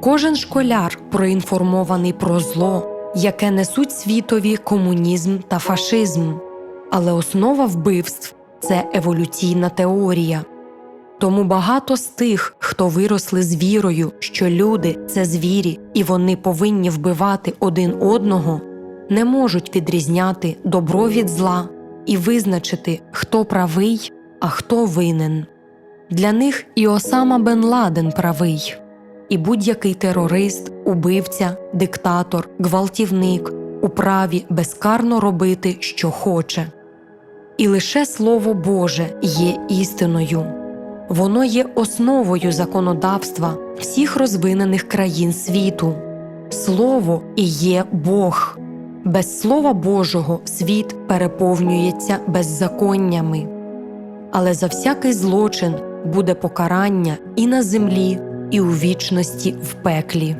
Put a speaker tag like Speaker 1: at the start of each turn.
Speaker 1: Кожен школяр проінформований про зло, яке несуть світові комунізм та фашизм, але основа вбивств це еволюційна теорія. Тому багато з тих, хто виросли з вірою, що люди це звірі і вони повинні вбивати один одного, не можуть відрізняти добро від зла і визначити, хто правий, а хто винен. Для них і Осама Бен Ладен правий, і будь-який терорист, убивця, диктатор, гвалтівник у праві безкарно робити, що хоче. І лише Слово Боже є істиною. Воно є основою законодавства всіх розвинених країн світу. Слово і є Бог. Без Слова Божого світ переповнюється беззаконнями. Але за всякий злочин буде покарання і на землі, і у вічності в пеклі.